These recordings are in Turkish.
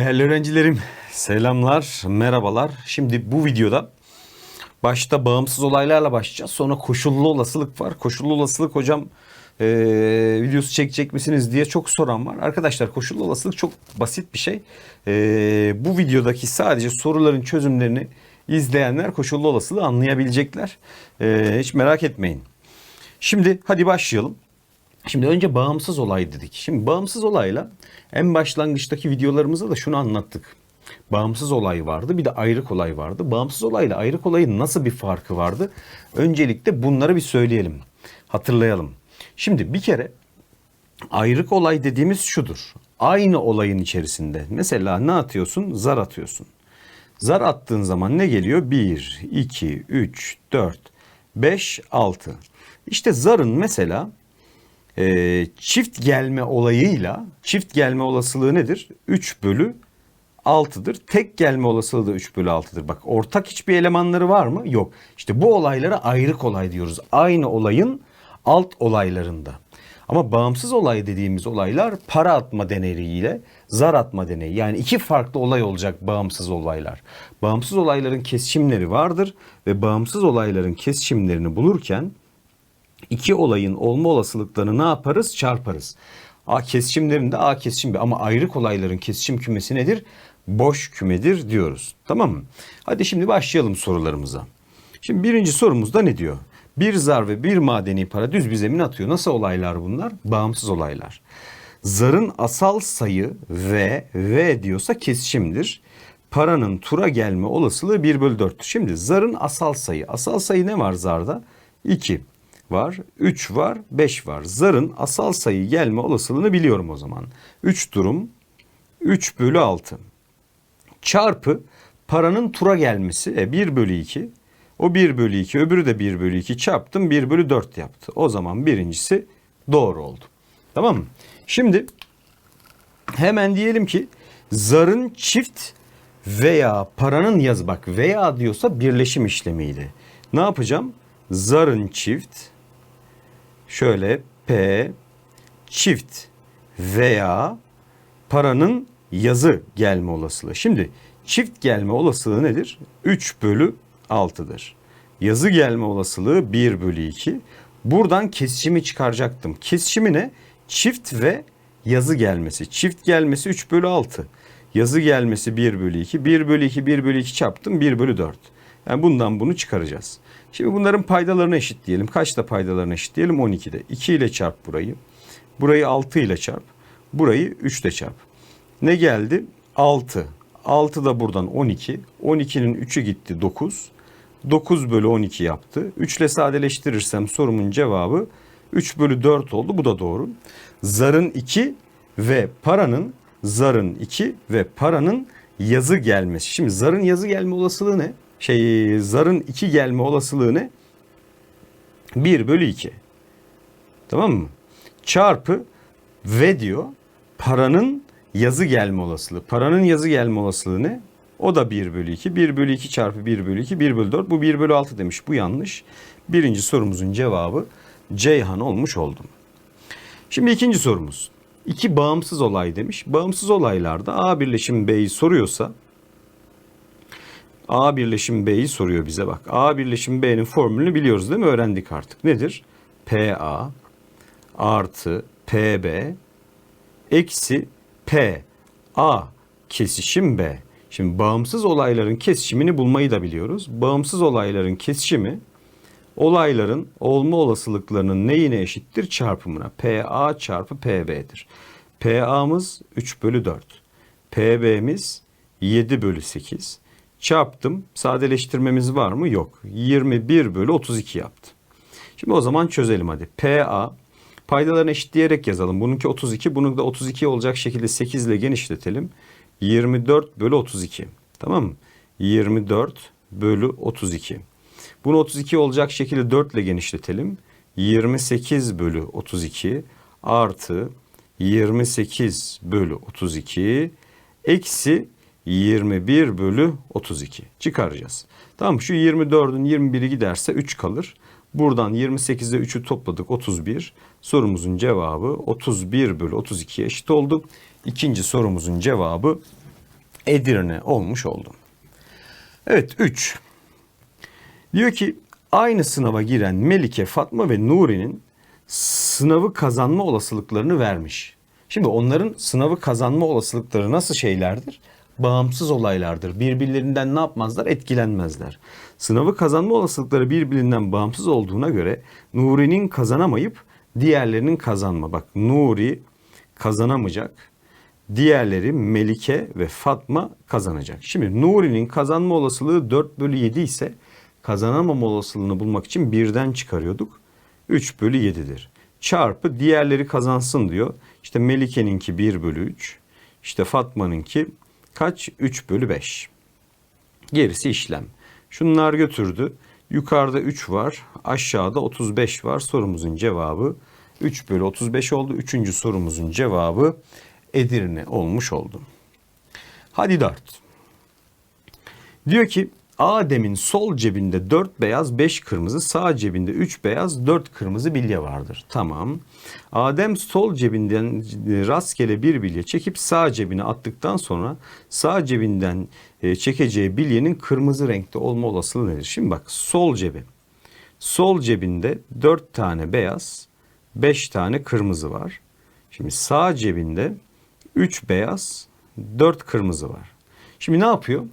Değerli öğrencilerim, selamlar, merhabalar. Şimdi bu videoda başta bağımsız olaylarla başlayacağız. Sonra koşullu olasılık var. Koşullu olasılık hocam e, videosu çekecek misiniz diye çok soran var. Arkadaşlar koşullu olasılık çok basit bir şey. E, bu videodaki sadece soruların çözümlerini izleyenler koşullu olasılığı anlayabilecekler. E, hiç merak etmeyin. Şimdi hadi başlayalım. Şimdi önce bağımsız olay dedik. Şimdi bağımsız olayla en başlangıçtaki videolarımızda da şunu anlattık. Bağımsız olay vardı bir de ayrık olay vardı. Bağımsız olayla ayrık olayın nasıl bir farkı vardı? Öncelikle bunları bir söyleyelim. Hatırlayalım. Şimdi bir kere ayrık olay dediğimiz şudur. Aynı olayın içerisinde mesela ne atıyorsun? Zar atıyorsun. Zar attığın zaman ne geliyor? 1, 2, 3, 4, 5, 6. İşte zarın mesela e, çift gelme olayıyla çift gelme olasılığı nedir? 3 bölü 6'dır. Tek gelme olasılığı da 3 bölü 6'dır. Bak ortak hiçbir elemanları var mı? Yok. İşte bu olaylara ayrık olay diyoruz. Aynı olayın alt olaylarında. Ama bağımsız olay dediğimiz olaylar para atma deneyiyle zar atma deneyi. Yani iki farklı olay olacak bağımsız olaylar. Bağımsız olayların kesişimleri vardır ve bağımsız olayların kesişimlerini bulurken iki olayın olma olasılıklarını ne yaparız? Çarparız. A kesişimlerinde A kesişim ama ayrık olayların kesişim kümesi nedir? Boş kümedir diyoruz. Tamam mı? Hadi şimdi başlayalım sorularımıza. Şimdi birinci sorumuzda ne diyor? Bir zar ve bir madeni para düz bir zemin atıyor. Nasıl olaylar bunlar? Bağımsız olaylar. Zarın asal sayı V, V diyorsa kesişimdir. Paranın tura gelme olasılığı 1 bölü 4'tür. Şimdi zarın asal sayı. Asal sayı ne var zarda? 2 var, 3 var, 5 var. Zarın asal sayı gelme olasılığını biliyorum o zaman. 3 durum 3 bölü 6. Çarpı paranın tura gelmesi e, 1 bölü 2. O 1 bölü 2 öbürü de 1 bölü 2 çarptım 1 bölü 4 yaptı. O zaman birincisi doğru oldu. Tamam mı? Şimdi hemen diyelim ki zarın çift veya paranın yazı bak veya diyorsa birleşim işlemiydi. Ne yapacağım? Zarın çift şöyle P çift veya paranın yazı gelme olasılığı. Şimdi çift gelme olasılığı nedir? 3 bölü 6'dır. Yazı gelme olasılığı 1 bölü 2. Buradan kesişimi çıkaracaktım. Kesişimi ne? Çift ve yazı gelmesi. Çift gelmesi 3 bölü 6. Yazı gelmesi 1 bölü 2. 1 bölü 2, 1 bölü 2 çarptım 1 bölü 4. Yani bundan bunu çıkaracağız. Şimdi bunların paydalarını eşitleyelim. Kaçta paydalarını eşitleyelim? 12'de. 2 ile çarp burayı. Burayı 6 ile çarp. Burayı 3 ile çarp. Ne geldi? 6. 6 da buradan 12. 12'nin 3'ü gitti 9. 9 bölü 12 yaptı. 3 ile sadeleştirirsem sorumun cevabı 3 bölü 4 oldu. Bu da doğru. Zarın 2 ve paranın zarın 2 ve paranın yazı gelmesi. Şimdi zarın yazı gelme olasılığı ne? Şey zarın 2 gelme olasılığı ne? 1 bölü 2. Tamam mı? Çarpı ve diyor paranın yazı gelme olasılığı. Paranın yazı gelme olasılığı ne? O da 1 bölü 2. 1 bölü 2 çarpı 1 bölü 2 1 bölü 4. Bu 1 bölü 6 demiş. Bu yanlış. Birinci sorumuzun cevabı Ceyhan olmuş oldum. Şimdi ikinci sorumuz. İki bağımsız olay demiş. Bağımsız olaylarda A birleşim B'yi soruyorsa A birleşim B'yi soruyor bize bak. A birleşim B'nin formülünü biliyoruz değil mi? Öğrendik artık. Nedir? PA artı PB eksi P A kesişim B. Şimdi bağımsız olayların kesişimini bulmayı da biliyoruz. Bağımsız olayların kesişimi olayların olma olasılıklarının neyine eşittir? Çarpımına. PA çarpı PB'dir. PA'mız 3 bölü 4. PB'miz 7 bölü 8. Çarptım. Sadeleştirmemiz var mı? Yok. 21 bölü 32 yaptı. Şimdi o zaman çözelim hadi. PA paydalarını eşitleyerek yazalım. Bununki 32, bunu da 32 olacak şekilde 8 ile genişletelim. 24 bölü 32. Tamam mı? 24 bölü 32. Bunu 32 olacak şekilde 4 ile genişletelim. 28 bölü 32 artı 28 bölü 32 eksi 21 bölü 32 çıkaracağız. Tamam şu 24'ün 21'i giderse 3 kalır. Buradan 28'de 3'ü topladık 31. Sorumuzun cevabı 31 bölü 32'ye eşit oldu. İkinci sorumuzun cevabı Edirne olmuş oldu. Evet 3. Diyor ki aynı sınava giren Melike, Fatma ve Nuri'nin sınavı kazanma olasılıklarını vermiş. Şimdi onların sınavı kazanma olasılıkları nasıl şeylerdir? Bağımsız olaylardır. Birbirlerinden ne yapmazlar? Etkilenmezler. Sınavı kazanma olasılıkları birbirinden bağımsız olduğuna göre Nuri'nin kazanamayıp diğerlerinin kazanma. Bak Nuri kazanamayacak. Diğerleri Melike ve Fatma kazanacak. Şimdi Nuri'nin kazanma olasılığı 4 bölü 7 ise kazanamama olasılığını bulmak için birden çıkarıyorduk. 3 bölü 7'dir. Çarpı diğerleri kazansın diyor. İşte Melike'ninki 1 bölü 3. İşte Fatma'nınki kaç? 3 bölü 5. Gerisi işlem. Şunlar götürdü. Yukarıda 3 var. Aşağıda 35 var. Sorumuzun cevabı 3 bölü 35 oldu. Üçüncü sorumuzun cevabı Edirne olmuş oldu. Hadi 4. Diyor ki Adem'in sol cebinde 4 beyaz 5 kırmızı sağ cebinde 3 beyaz 4 kırmızı bilye vardır. Tamam. Adem sol cebinden rastgele bir bilye çekip sağ cebine attıktan sonra sağ cebinden e, çekeceği bilyenin kırmızı renkte olma olasılığı nedir? Şimdi bak sol cebi. Sol cebinde 4 tane beyaz 5 tane kırmızı var. Şimdi sağ cebinde 3 beyaz 4 kırmızı var. Şimdi ne yapıyor?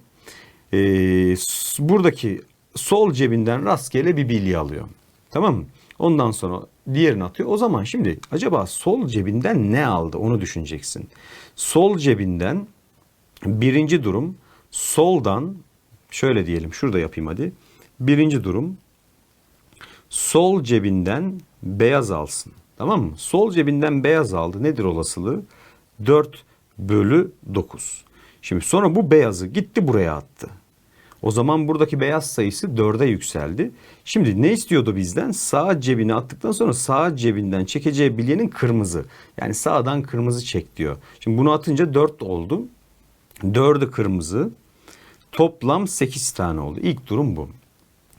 S- buradaki sol cebinden rastgele bir bilye alıyor. Tamam mı? Ondan sonra diğerini atıyor. O zaman şimdi acaba sol cebinden ne aldı onu düşüneceksin. Sol cebinden birinci durum soldan şöyle diyelim şurada yapayım hadi. Birinci durum sol cebinden beyaz alsın. Tamam mı? Sol cebinden beyaz aldı. Nedir olasılığı? 4 bölü 9. Şimdi sonra bu beyazı gitti buraya attı. O zaman buradaki beyaz sayısı 4'e yükseldi. Şimdi ne istiyordu bizden? Sağ cebine attıktan sonra sağ cebinden çekeceği bilyenin kırmızı. Yani sağdan kırmızı çek diyor. Şimdi bunu atınca 4 oldu. 4'ü kırmızı. Toplam 8 tane oldu. İlk durum bu.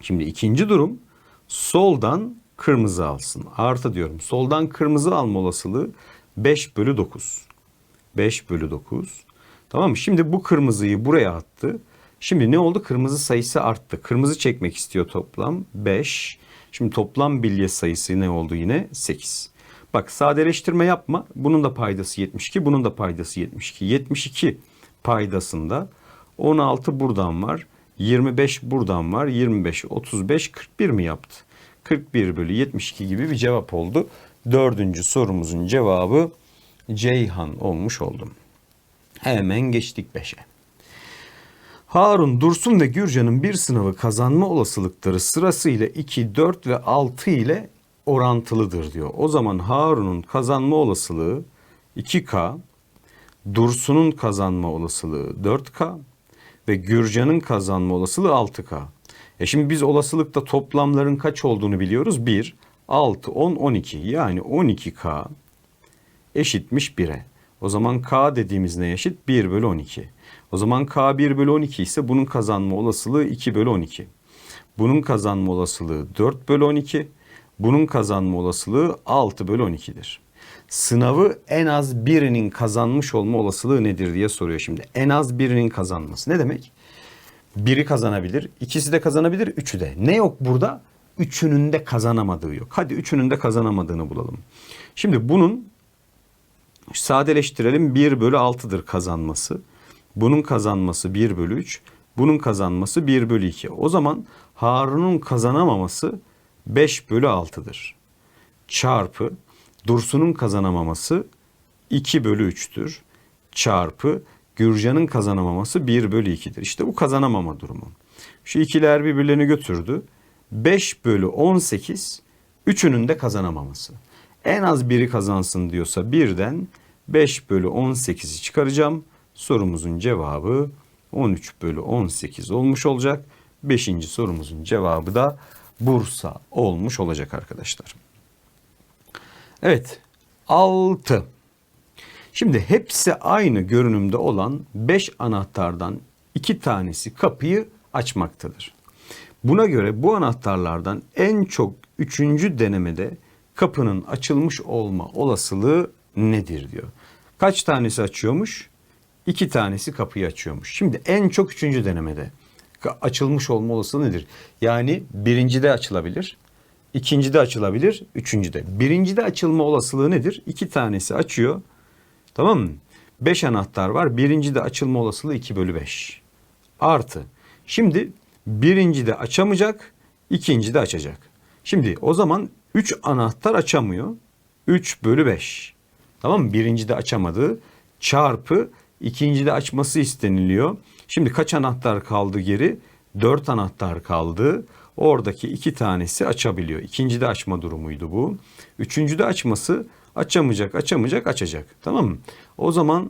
Şimdi ikinci durum soldan kırmızı alsın. Artı diyorum. Soldan kırmızı alma olasılığı 5 bölü 9. 5 bölü 9. Tamam mı? Şimdi bu kırmızıyı buraya attı. Şimdi ne oldu? Kırmızı sayısı arttı. Kırmızı çekmek istiyor toplam 5. Şimdi toplam bilye sayısı ne oldu yine? 8. Bak sadeleştirme yapma. Bunun da paydası 72. Bunun da paydası 72. 72 paydasında 16 buradan var. 25 buradan var. 25, 35, 41 mi yaptı? 41 bölü 72 gibi bir cevap oldu. Dördüncü sorumuzun cevabı Ceyhan olmuş oldum. Hemen geçtik 5'e. Harun, Dursun ve Gürcan'ın bir sınavı kazanma olasılıkları sırasıyla 2, 4 ve 6 ile orantılıdır diyor. O zaman Harun'un kazanma olasılığı 2K, Dursun'un kazanma olasılığı 4K ve Gürcan'ın kazanma olasılığı 6K. E şimdi biz olasılıkta toplamların kaç olduğunu biliyoruz. 1, 6, 10, 12 yani 12K eşitmiş 1'e. O zaman K dediğimiz ne eşit? 1 bölü 12. O zaman K 1 bölü 12 ise bunun kazanma olasılığı 2 bölü 12. Bunun kazanma olasılığı 4 bölü 12. Bunun kazanma olasılığı 6 bölü 12'dir. Sınavı en az birinin kazanmış olma olasılığı nedir diye soruyor şimdi. En az birinin kazanması ne demek? Biri kazanabilir, ikisi de kazanabilir, üçü de. Ne yok burada? Üçünün de kazanamadığı yok. Hadi üçünün de kazanamadığını bulalım. Şimdi bunun sadeleştirelim 1 bölü 6'dır kazanması. Bunun kazanması 1 bölü 3. Bunun kazanması 1 bölü 2. O zaman Harun'un kazanamaması 5 bölü 6'dır. Çarpı Dursun'un kazanamaması 2 bölü 3'tür. Çarpı Gürcan'ın kazanamaması 1 bölü 2'dir. İşte bu kazanamama durumu. Şu ikiler birbirlerini götürdü. 5 bölü 18 üçünün de kazanamaması. En az biri kazansın diyorsa birden 5 bölü 18'i çıkaracağım. Sorumuzun cevabı 13 bölü 18 olmuş olacak. Beşinci sorumuzun cevabı da Bursa olmuş olacak arkadaşlar. Evet 6. Şimdi hepsi aynı görünümde olan 5 anahtardan 2 tanesi kapıyı açmaktadır. Buna göre bu anahtarlardan en çok 3. denemede kapının açılmış olma olasılığı nedir diyor. Kaç tanesi açıyormuş? iki tanesi kapıyı açıyormuş. Şimdi en çok üçüncü denemede açılmış olma olasılığı nedir? Yani birincide açılabilir, ikincide açılabilir, üçüncüde. Birincide açılma olasılığı nedir? İki tanesi açıyor. Tamam mı? 5 anahtar var. Birincide açılma olasılığı 2 bölü 5. Artı. Şimdi birincide açamayacak, ikincide açacak. Şimdi o zaman 3 anahtar açamıyor. 3 bölü 5. Tamam mı? Birincide açamadı. Çarpı ikincide açması isteniliyor. Şimdi kaç anahtar kaldı geri? 4 anahtar kaldı. Oradaki iki tanesi açabiliyor. İkincide açma durumuydu bu. Üçüncüde açması açamayacak, açamayacak, açacak. Tamam mı? O zaman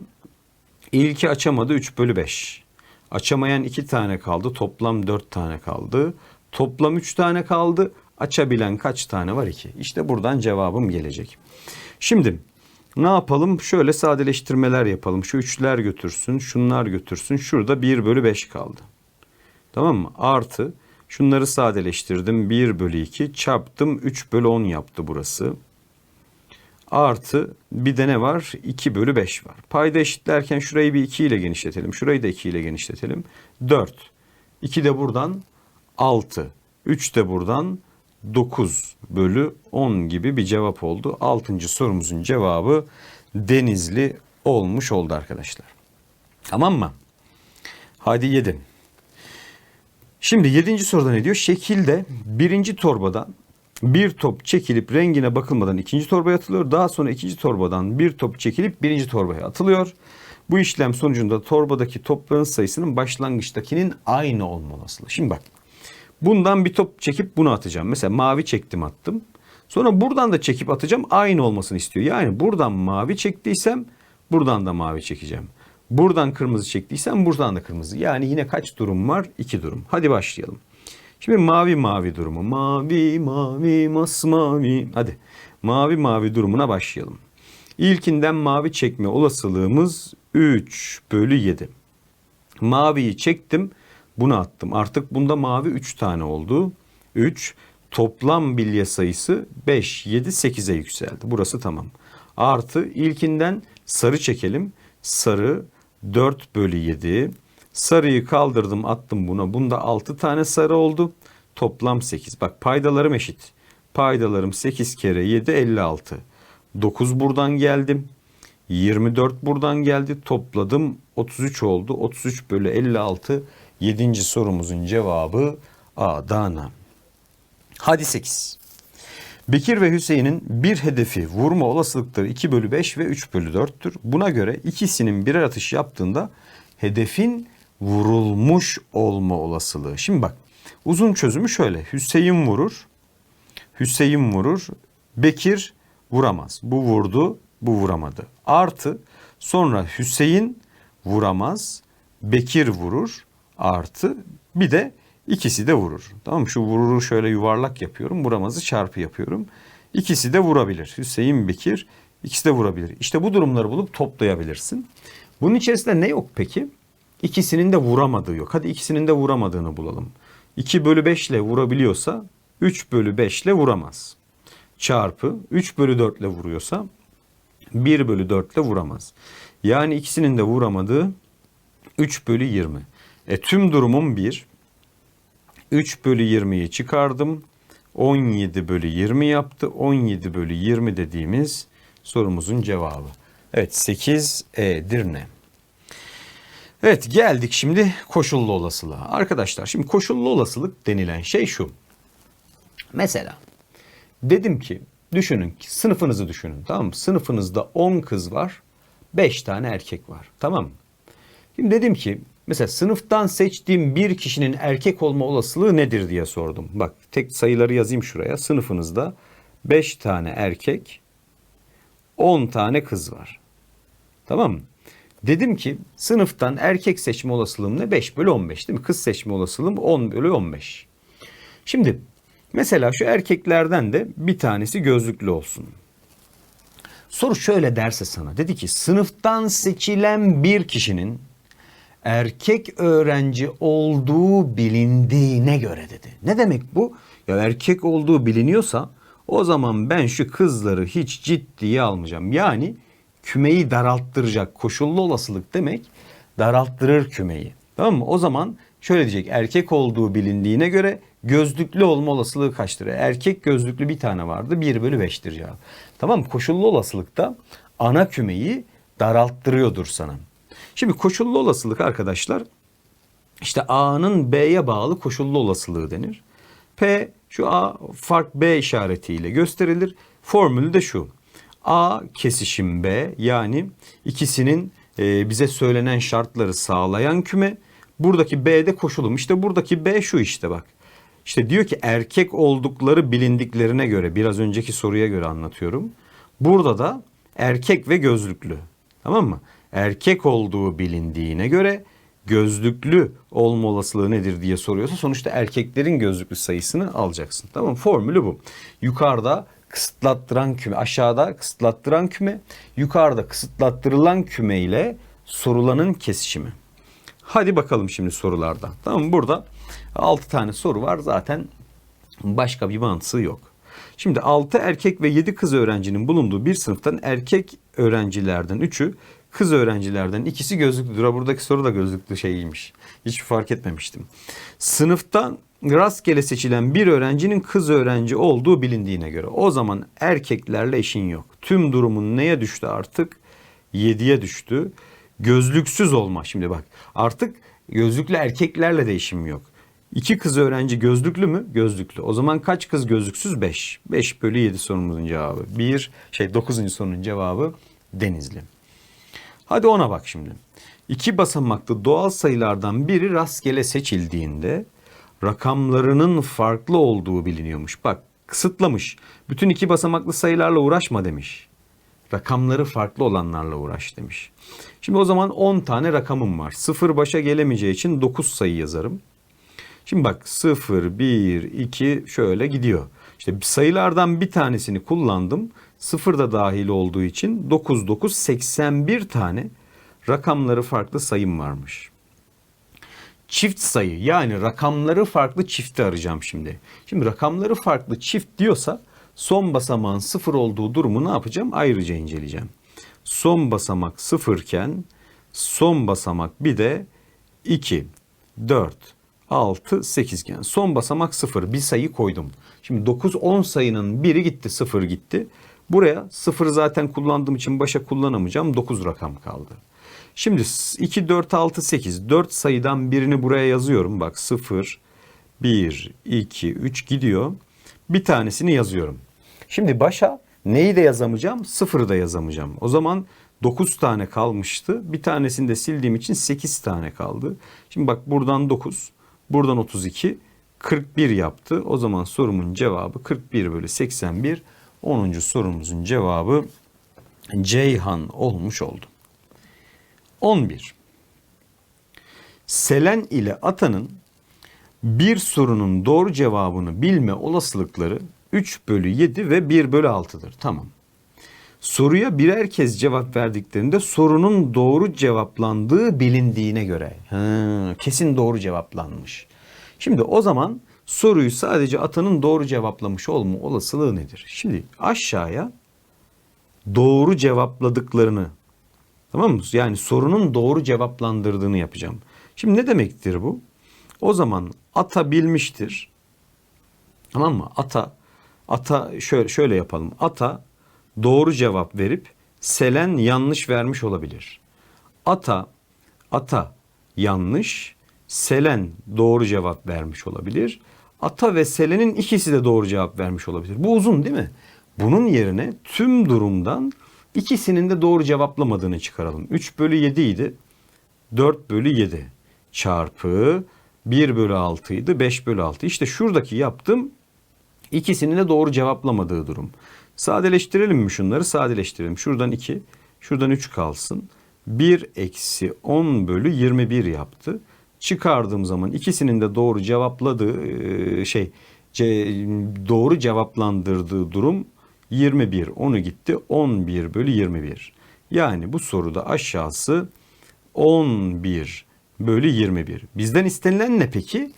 ilki açamadı 3 bölü 5. Açamayan 2 tane kaldı. Toplam 4 tane kaldı. Toplam 3 tane kaldı. Açabilen kaç tane var? 2. İşte buradan cevabım gelecek. Şimdi ne yapalım? Şöyle sadeleştirmeler yapalım. Şu üçler götürsün, şunlar götürsün. Şurada 1 bölü 5 kaldı. Tamam mı? Artı şunları sadeleştirdim. 1 bölü 2 çarptım. 3 bölü 10 yaptı burası. Artı bir de ne var? 2 bölü 5 var. Payda eşitlerken şurayı bir 2 ile genişletelim. Şurayı da 2 ile genişletelim. 4. 2 de buradan 6. 3 de buradan 9 bölü 10 gibi bir cevap oldu. 6. sorumuzun cevabı Denizli olmuş oldu arkadaşlar. Tamam mı? Hadi 7. Şimdi 7. soruda ne diyor? Şekilde birinci torbadan bir top çekilip rengine bakılmadan ikinci torbaya atılıyor. Daha sonra ikinci torbadan bir top çekilip birinci torbaya atılıyor. Bu işlem sonucunda torbadaki topların sayısının başlangıçtakinin aynı olma olasılığı. Şimdi bak bundan bir top çekip bunu atacağım. Mesela mavi çektim attım. Sonra buradan da çekip atacağım aynı olmasını istiyor. Yani buradan mavi çektiysem buradan da mavi çekeceğim. Buradan kırmızı çektiysem buradan da kırmızı. Yani yine kaç durum var? İki durum. Hadi başlayalım. Şimdi mavi mavi durumu. Mavi mavi masmavi. Hadi mavi mavi durumuna başlayalım. İlkinden mavi çekme olasılığımız 3 bölü 7. Maviyi çektim. Bunu attım. Artık bunda mavi 3 tane oldu. 3. Toplam bilye sayısı 5, 7, 8'e yükseldi. Burası tamam. Artı ilkinden sarı çekelim. Sarı 4 bölü 7. Sarıyı kaldırdım attım buna. Bunda 6 tane sarı oldu. Toplam 8. Bak paydalarım eşit. Paydalarım 8 kere 7 56. 9 buradan geldim. 24 buradan geldi. Topladım 33 oldu. 33 bölü 56. 7. sorumuzun cevabı Adana. Hadi 8. Bekir ve Hüseyin'in bir hedefi vurma olasılıkları 2 bölü 5 ve 3 bölü 4'tür. Buna göre ikisinin birer atış yaptığında hedefin vurulmuş olma olasılığı. Şimdi bak uzun çözümü şöyle. Hüseyin vurur. Hüseyin vurur. Bekir vuramaz. Bu vurdu, bu vuramadı. Artı sonra Hüseyin vuramaz. Bekir vurur. Artı bir de ikisi de vurur. Tamam mı? Şu vururu şöyle yuvarlak yapıyorum. Vuramazı çarpı yapıyorum. İkisi de vurabilir. Hüseyin Bekir ikisi de vurabilir. İşte bu durumları bulup toplayabilirsin. Bunun içerisinde ne yok peki? İkisinin de vuramadığı yok. Hadi ikisinin de vuramadığını bulalım. 2 bölü 5 ile vurabiliyorsa 3 bölü 5 ile vuramaz. Çarpı 3 bölü 4 ile vuruyorsa 1 bölü 4 ile vuramaz. Yani ikisinin de vuramadığı 3 bölü 20. E tüm durumum 1. 3 bölü 20'yi çıkardım. 17 bölü 20 yaptı. 17 bölü 20 dediğimiz sorumuzun cevabı. Evet 8 Edirne. Evet geldik şimdi koşullu olasılığa. Arkadaşlar şimdi koşullu olasılık denilen şey şu. Mesela dedim ki düşünün ki sınıfınızı düşünün tamam mı? Sınıfınızda 10 kız var 5 tane erkek var tamam mı? Şimdi dedim ki mesela sınıftan seçtiğim bir kişinin erkek olma olasılığı nedir diye sordum. Bak tek sayıları yazayım şuraya. Sınıfınızda 5 tane erkek 10 tane kız var. Tamam mı? Dedim ki sınıftan erkek seçme olasılığım ne? 5 bölü 15 değil mi? Kız seçme olasılığım 10 bölü 15. Şimdi mesela şu erkeklerden de bir tanesi gözlüklü olsun. Soru şöyle derse sana. Dedi ki sınıftan seçilen bir kişinin erkek öğrenci olduğu bilindiğine göre dedi. Ne demek bu? Ya erkek olduğu biliniyorsa o zaman ben şu kızları hiç ciddiye almayacağım. Yani kümeyi daralttıracak koşullu olasılık demek daralttırır kümeyi. Tamam mı? O zaman şöyle diyecek. Erkek olduğu bilindiğine göre gözlüklü olma olasılığı kaçtır? Erkek gözlüklü bir tane vardı. 1 bölü 5'tir cevap. Tamam mı? Koşullu olasılıkta ana kümeyi daralttırıyordur sana. Şimdi koşullu olasılık arkadaşlar işte A'nın B'ye bağlı koşullu olasılığı denir. P şu A fark B işaretiyle gösterilir. Formülü de şu. A kesişim B yani ikisinin e, bize söylenen şartları sağlayan küme. Buradaki B de koşulum. İşte buradaki B şu işte bak. İşte diyor ki erkek oldukları bilindiklerine göre biraz önceki soruya göre anlatıyorum. Burada da erkek ve gözlüklü. Tamam mı? Erkek olduğu bilindiğine göre gözlüklü olma olasılığı nedir diye soruyorsa sonuçta erkeklerin gözlüklü sayısını alacaksın. Tamam? Formülü bu. Yukarıda kısıtlattıran küme, aşağıda kısıtlattıran küme, yukarıda kısıtlattırılan küme ile sorulanın kesişimi. Hadi bakalım şimdi sorularda. Tamam? Burada 6 tane soru var. Zaten başka bir mantığı yok. Şimdi 6 erkek ve 7 kız öğrencinin bulunduğu bir sınıftan erkek öğrencilerden 3'ü kız öğrencilerden ikisi gözlüklüdür. Ha, Buradaki soru da gözlüklü şeyiymiş. Hiç fark etmemiştim. Sınıftan rastgele seçilen bir öğrencinin kız öğrenci olduğu bilindiğine göre. O zaman erkeklerle işin yok. Tüm durumun neye düştü artık? 7'ye düştü. Gözlüksüz olma. Şimdi bak artık gözlüklü erkeklerle de işim yok. İki kız öğrenci gözlüklü mü? Gözlüklü. O zaman kaç kız gözlüksüz? 5. 5 bölü 7 sorumuzun cevabı. 1 şey 9. sorunun cevabı Denizli. Hadi ona bak şimdi. İki basamaklı doğal sayılardan biri rastgele seçildiğinde rakamlarının farklı olduğu biliniyormuş. Bak kısıtlamış. Bütün iki basamaklı sayılarla uğraşma demiş. Rakamları farklı olanlarla uğraş demiş. Şimdi o zaman 10 tane rakamım var. Sıfır başa gelemeyeceği için 9 sayı yazarım. Şimdi bak 0, 1, 2 şöyle gidiyor. İşte sayılardan bir tanesini kullandım. 0 da dahil olduğu için 9, 9, 81 tane rakamları farklı sayım varmış. Çift sayı yani rakamları farklı çifti arayacağım şimdi. Şimdi rakamları farklı çift diyorsa son basamağın 0 olduğu durumu ne yapacağım? Ayrıca inceleyeceğim. Son basamak 0 iken son basamak bir de 2, 4, 6, 8 iken son basamak 0 bir sayı koydum. Şimdi 9, 10 sayının biri gitti 0 gitti. Buraya 0 zaten kullandığım için başa kullanamayacağım 9 rakam kaldı. Şimdi 2, 4, 6, 8 4 sayıdan birini buraya yazıyorum. Bak 0, 1, 2, 3 gidiyor. Bir tanesini yazıyorum. Şimdi başa neyi de yazamayacağım? Sıfırı da yazamayacağım. O zaman 9 tane kalmıştı. Bir tanesini de sildiğim için 8 tane kaldı. Şimdi bak buradan 9, buradan 32, 41 yaptı. O zaman sorumun cevabı 41 bölü 81. 10. sorumuzun cevabı Ceyhan olmuş oldu. 11. Selen ile Atan'ın bir sorunun doğru cevabını bilme olasılıkları 3 bölü 7 ve 1 bölü 6'dır. Tamam. Soruya birer kez cevap verdiklerinde sorunun doğru cevaplandığı bilindiğine göre. Ha, kesin doğru cevaplanmış. Şimdi o zaman soruyu sadece Atan'ın doğru cevaplamış olma olasılığı nedir? Şimdi aşağıya doğru cevapladıklarını Tamam mı? Yani sorunun doğru cevaplandırdığını yapacağım. Şimdi ne demektir bu? O zaman ata bilmiştir. Tamam mı? Ata ata şöyle şöyle yapalım. Ata doğru cevap verip Selen yanlış vermiş olabilir. Ata ata yanlış, Selen doğru cevap vermiş olabilir. Ata ve Selen'in ikisi de doğru cevap vermiş olabilir. Bu uzun değil mi? Bunun yerine tüm durumdan İkisinin de doğru cevaplamadığını çıkaralım. 3 bölü 7 idi. 4 bölü 7 çarpı 1 bölü 6 idi. 5 bölü 6. İşte şuradaki yaptım. İkisinin de doğru cevaplamadığı durum. Sadeleştirelim mi şunları? Sadeleştirelim. Şuradan 2, şuradan 3 kalsın. 1 eksi 10 bölü 21 yaptı. Çıkardığım zaman ikisinin de doğru cevapladığı şey doğru cevaplandırdığı durum 21 onu gitti 11 bölü 21. Yani bu soruda aşağısı 11 bölü 21. Bizden istenilen ne peki?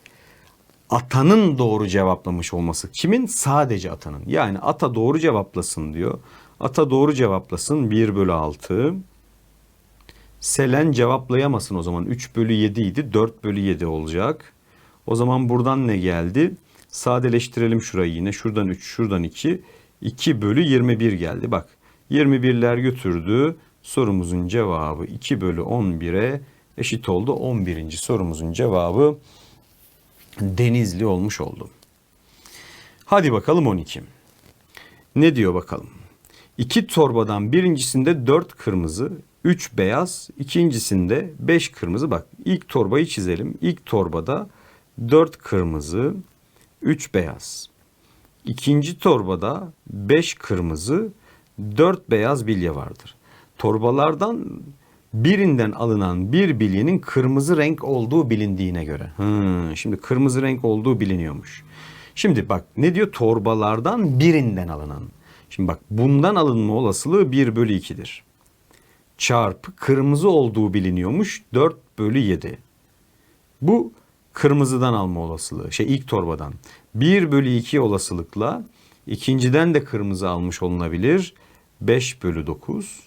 Atanın doğru cevaplamış olması. Kimin? Sadece atanın. Yani ata doğru cevaplasın diyor. Ata doğru cevaplasın 1 bölü 6. Selen cevaplayamasın o zaman. 3 bölü 7 idi. 4 bölü 7 olacak. O zaman buradan ne geldi? Sadeleştirelim şurayı yine. Şuradan 3, şuradan 2. 2 bölü 21 geldi. Bak 21'ler götürdü. Sorumuzun cevabı 2 bölü 11'e eşit oldu. 11. sorumuzun cevabı Denizli olmuş oldu. Hadi bakalım 12. Ne diyor bakalım? İki torbadan birincisinde 4 kırmızı, 3 beyaz, ikincisinde 5 kırmızı. Bak ilk torbayı çizelim. İlk torbada 4 kırmızı, 3 beyaz. İkinci torbada 5 kırmızı, 4 beyaz bilye vardır. Torbalardan birinden alınan bir bilyenin kırmızı renk olduğu bilindiğine göre. Hmm, şimdi kırmızı renk olduğu biliniyormuş. Şimdi bak ne diyor? Torbalardan birinden alınan. Şimdi bak bundan alınma olasılığı 1 bölü 2'dir. Çarpı kırmızı olduğu biliniyormuş 4 bölü 7. Bu kırmızıdan alma olasılığı. Şey ilk torbadan. 1 bölü 2 olasılıkla ikinciden de kırmızı almış olunabilir. 5 bölü 9.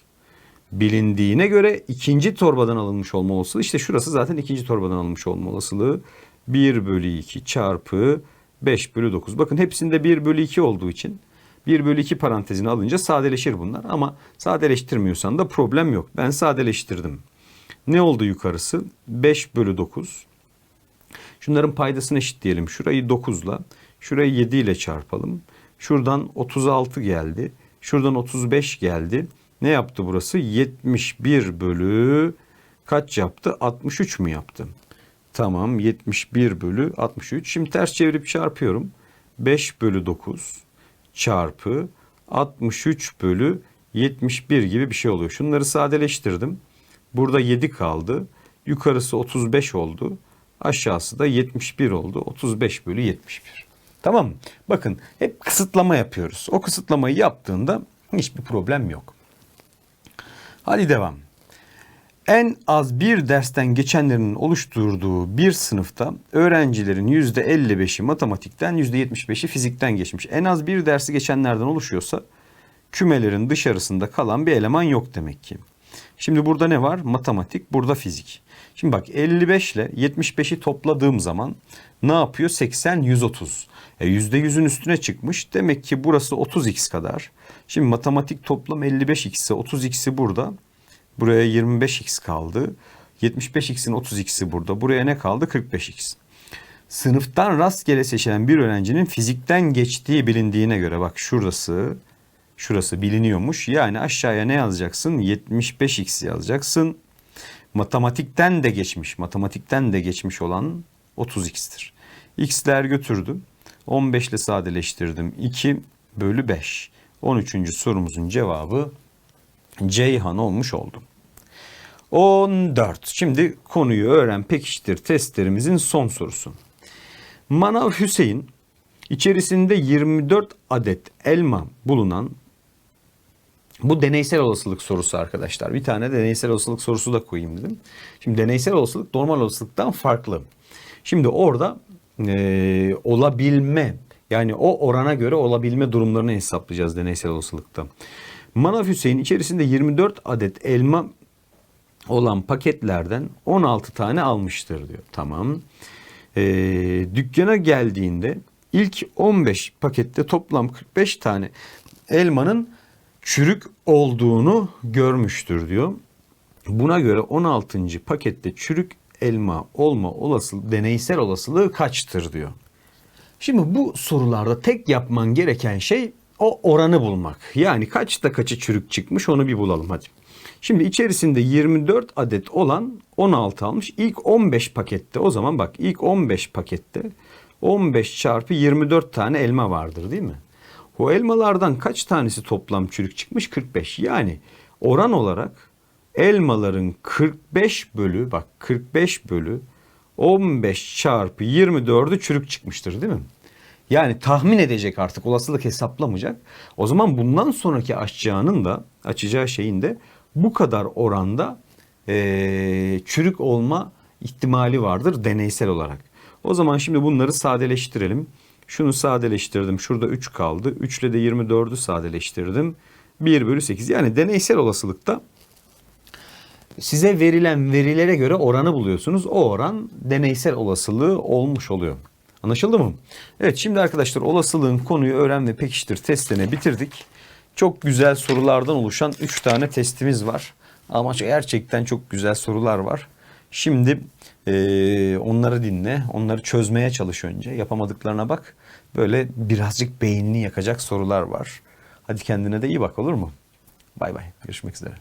Bilindiğine göre ikinci torbadan alınmış olma olasılığı. işte şurası zaten ikinci torbadan alınmış olma olasılığı. 1 bölü 2 çarpı 5 bölü 9. Bakın hepsinde 1 bölü 2 olduğu için 1 bölü 2 parantezini alınca sadeleşir bunlar. Ama sadeleştirmiyorsan da problem yok. Ben sadeleştirdim. Ne oldu yukarısı? 5 bölü 9. Şunların paydasını eşitleyelim. Şurayı 9 ile, şurayı 7 ile çarpalım. Şuradan 36 geldi. Şuradan 35 geldi. Ne yaptı burası? 71 bölü kaç yaptı? 63 mü yaptı? Tamam 71 bölü 63. Şimdi ters çevirip çarpıyorum. 5 bölü 9 çarpı 63 bölü 71 gibi bir şey oluyor. Şunları sadeleştirdim. Burada 7 kaldı. Yukarısı 35 oldu. Aşağısı da 71 oldu. 35 bölü 71. Tamam mı? Bakın hep kısıtlama yapıyoruz. O kısıtlamayı yaptığında hiçbir problem yok. Hadi devam. En az bir dersten geçenlerin oluşturduğu bir sınıfta öğrencilerin %55'i matematikten %75'i fizikten geçmiş. En az bir dersi geçenlerden oluşuyorsa kümelerin dışarısında kalan bir eleman yok demek ki. Şimdi burada ne var? Matematik, burada fizik. Şimdi bak 55 ile 75'i topladığım zaman ne yapıyor? 80, 130. E %100'ün üstüne çıkmış. Demek ki burası 30x kadar. Şimdi matematik toplam 55x ise 30x'i burada. Buraya 25x kaldı. 75x'in 30x'i burada. Buraya ne kaldı? 45x. Sınıftan rastgele seçilen bir öğrencinin fizikten geçtiği bilindiğine göre bak şurası şurası biliniyormuş. Yani aşağıya ne yazacaksın? 75x yazacaksın. Matematikten de geçmiş. Matematikten de geçmiş olan 30x'tir. X'ler götürdüm. 15 ile sadeleştirdim. 2 bölü 5. 13. sorumuzun cevabı Ceyhan olmuş oldu. 14. Şimdi konuyu öğren pekiştir testlerimizin son sorusu. Manav Hüseyin içerisinde 24 adet elma bulunan bu deneysel olasılık sorusu arkadaşlar. Bir tane deneysel olasılık sorusu da koyayım dedim. Şimdi deneysel olasılık normal olasılıktan farklı. Şimdi orada e, olabilme yani o orana göre olabilme durumlarını hesaplayacağız deneysel olasılıkta. Manav Hüseyin içerisinde 24 adet elma olan paketlerden 16 tane almıştır diyor. Tamam. Ee, dükkana geldiğinde ilk 15 pakette toplam 45 tane elmanın çürük olduğunu görmüştür diyor. Buna göre 16. pakette çürük elma olma olasılığı deneysel olasılığı kaçtır diyor. Şimdi bu sorularda tek yapman gereken şey o oranı bulmak. Yani kaçta kaçı çürük çıkmış onu bir bulalım hadi. Şimdi içerisinde 24 adet olan 16 almış. İlk 15 pakette o zaman bak ilk 15 pakette 15 çarpı 24 tane elma vardır değil mi? O elmalardan kaç tanesi toplam çürük çıkmış? 45. Yani oran olarak elmaların 45 bölü bak 45 bölü 15 çarpı 24'ü çürük çıkmıştır değil mi? Yani tahmin edecek artık olasılık hesaplamayacak. O zaman bundan sonraki açacağının da açacağı şeyin de bu kadar oranda e, çürük olma ihtimali vardır deneysel olarak. O zaman şimdi bunları sadeleştirelim. Şunu sadeleştirdim. Şurada 3 kaldı. 3 ile de 24'ü sadeleştirdim. 1 bölü 8. Yani deneysel olasılıkta size verilen verilere göre oranı buluyorsunuz. O oran deneysel olasılığı olmuş oluyor. Anlaşıldı mı? Evet şimdi arkadaşlar olasılığın konuyu öğren ve pekiştir testini bitirdik. Çok güzel sorulardan oluşan 3 tane testimiz var. Ama gerçekten çok güzel sorular var. Şimdi eee, onları dinle, onları çözmeye çalış önce. Yapamadıklarına bak. Böyle birazcık beynini yakacak sorular var. Hadi kendine de iyi bak olur mu? Bay bay. Görüşmek üzere.